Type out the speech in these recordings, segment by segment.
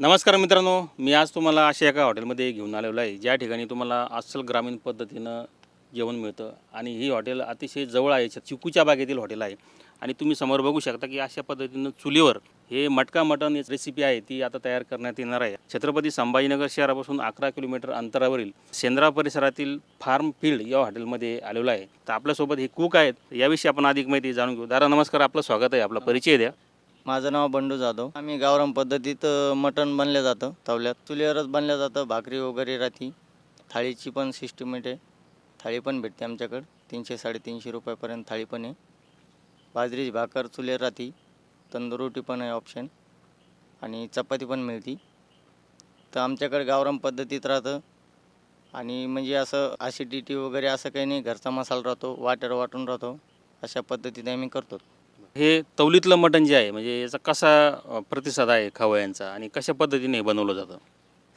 नमस्कार मित्रांनो मी आज तुम्हाला अशा एका हॉटेलमध्ये घेऊन आलेलो आहे. ज्या ठिकाणी तुम्हाला अस्सल ग्रामीण पद्धतीनं जेवण मिळतं आणि ही हॉटेल अतिशय जवळ आहे चिकूच्या बागेतील हॉटेल आहे. आणि तुम्ही समोर बघू शकता की अशा पद्धतीनं चुलीवर हे मटका मटन रेसिपी आहे ती आता तयार करण्यात येणार आहे. छत्रपती संभाजीनगर शहरापासून अकरा किलोमीटर अंतरावरील सेंद्रा परिसरातील फार्म फील्ड या हॉटेलमध्ये आलेलो आहे. तर आपल्यासोबत हे कुक आहेत याविषयी आपण अधिक माहिती जाणून घेऊ. दादा नमस्कार. आपलं स्वागत आहे. आपला परिचय द्या. माझं नाव बंडू जाधव. आम्ही गावराम पद्धतीत मटण बनलं जातं तवल्यात. चुलीवरच बनलं जातं भाकरी वगैरे राहती थाळीची पण सिस्टमेट आहे थाळी पण भेटते आमच्याकडं. तीनशे साडेतीनशे रुपयापर्यंत थाळी पण आहे. बाजरीची भाकर चुलीवर राहती. तंदुरोटी रोटी पण आहे ऑप्शन आणि चपाती पण मिळते. तर आमच्याकडे गावराम पद्धतीत राहतं. आणि म्हणजे असं ॲसिडिटी वगैरे असं काही नाही. घरचा मसाला राहतो वाटर वाटून राहतो. अशा पद्धतीने आम्ही करतो. हे तवलीतलं मटण जे आहे म्हणजे याचा कसा प्रतिसाद आहे खवयांचा आणि कशा पद्धतीने हे बनवलं जातं?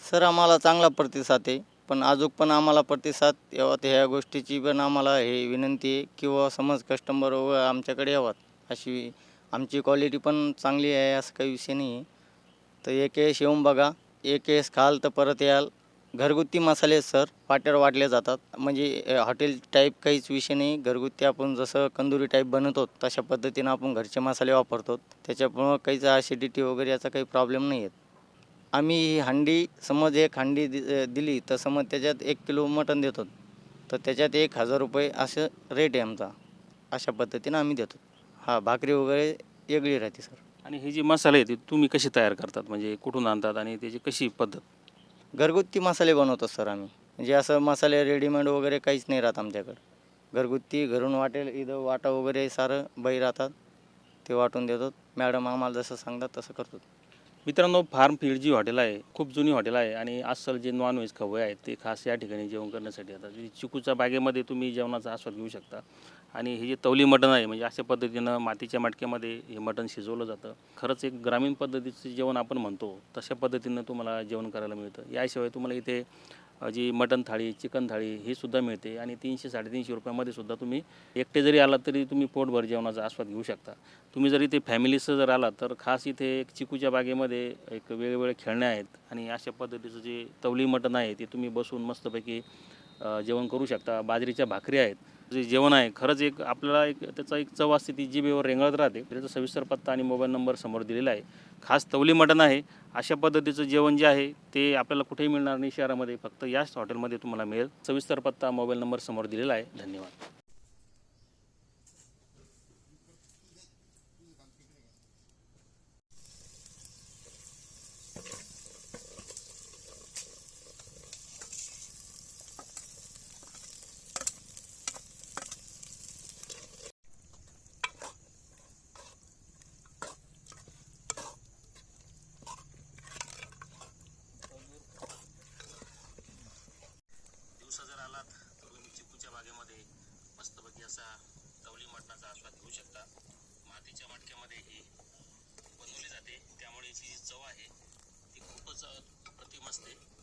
सर आम्हाला चांगला प्रतिसाद आहे पण अजून पण आम्हाला प्रतिसाद यावात. ह्या गोष्टीची पण आम्हाला हे विनंती आहे किंवा समज कस्टमर व आमच्याकडे यावात. अशी आमची क्वालिटी पण चांगली आहे असं काही विषय नाही आहे तर एक वेळेस येऊन बघा एक वेळेस खाल तर परत याल. घरगुती मसाले सर पाट्यावर वाटले जातात. म्हणजे हॉटेल टाईप काहीच विषय नाही. घरगुती आपण जसं कंदुरी टाईप बनवतो तशा पद्धतीनं आपण घरचे मसाले वापरतो. त्याच्यामुळं काहीच ॲसिडिटी वगैरे याचा काही प्रॉब्लेम नाही आहेत आम्ही ही हंडी समज एक हंडी दि दिली तर समज त्याच्यात एक किलो मटण देतो. तर त्याच्यात एक हजार रुपये असं रेट आहे आमचा. अशा पद्धतीनं आम्ही देतो. हा भाकरी वगैरे वेगळी राहते सर. आणि हे जे मसाले आहेत ते तुम्ही कसे तयार करतात? म्हणजे कुठून आणतात आणि त्याची कशी पद्धत? घरगुती मसाले बनवतो सर आम्ही. म्हणजे असं मसाले रेडीमेड वगैरे काहीच नाही राहत आमच्याकडं. घरगुती घरून वाटेल इथं वाटा वगैरे सारं बाई राहतात ते वाटून देतो मॅडम आम्हाला जसं सांगतात तसं करतो मित्रांनो फार्म फील्ड जी हॉटेल आहे खूप जुनी हॉटेल आहे आणि अस्सल जे नॉनव्हेज खवय आहेत ते खास या ठिकाणी जेवण करण्यासाठी येतात. म्हणजे चिकूच्या बागेमध्ये तुम्ही जेवणाचा आस्वाद घेऊ शकता. आणि हे जे तवली मटण आहे म्हणजे अशा पद्धतीनं मातीच्या मटक्यामध्ये हे मटण शिजवलं जातं. खरंच एक ग्रामीण पद्धतीचं जेवण आपण म्हणतो तशा पद्धतीनं तुम्हाला जेवण करायला मिळतं. याशिवाय तुम्हाला इथे जी मटण थाळी चिकन थाळी ही सुद्धा मिळते आणि तीनशे साडेतीनशे रुपयामध्ये सुद्धा तुम्ही एकटे जरी आलात तरी तुम्ही पोटभर जेवणाचा आस्वाद घेऊ शकता. तुम्ही जर इथे फॅमिलीसह जर आलात तर खास इथे एक चिकूच्या बागेमध्ये एक वेगवेगळे खेळणे आहेत आणि अशा पद्धतीचं जे तवली मटण आहे ते तुम्ही बसून मस्तपैकी जेवण करू शकता. बाजरीच्या भाकरी आहेत. जे जेवण आहे खरंच एक आपल्याला एक त्याचा एक चव असते ती जिभेवर रेंगाळत राहते. त्याचा सविस्तर पत्ता आणि मोबाईल नंबर समोर दिलेला आहे. खास तवली मटण आहे. अशा पद्धतीचं जेवण जे आहे ते आपल्याला कुठेही मिळणार नाही. शहरामध्ये फक्त याच हॉटेलमध्ये तुम्हाला मिळेल. सविस्तर पत्ता मोबाईल नंबर समोर दिलेला आहे. धन्यवाद. आलात तर तुम्ही चिकूच्या बागेमध्ये मस्तपैकी असा तवली मटणाचा आस्वाद घेऊ शकता. मातीच्या मटक्यामध्ये ही बनवली जाते. त्यामुळे याची जी चव आहे ती खूपच प्रतिम अप्रतिम असते.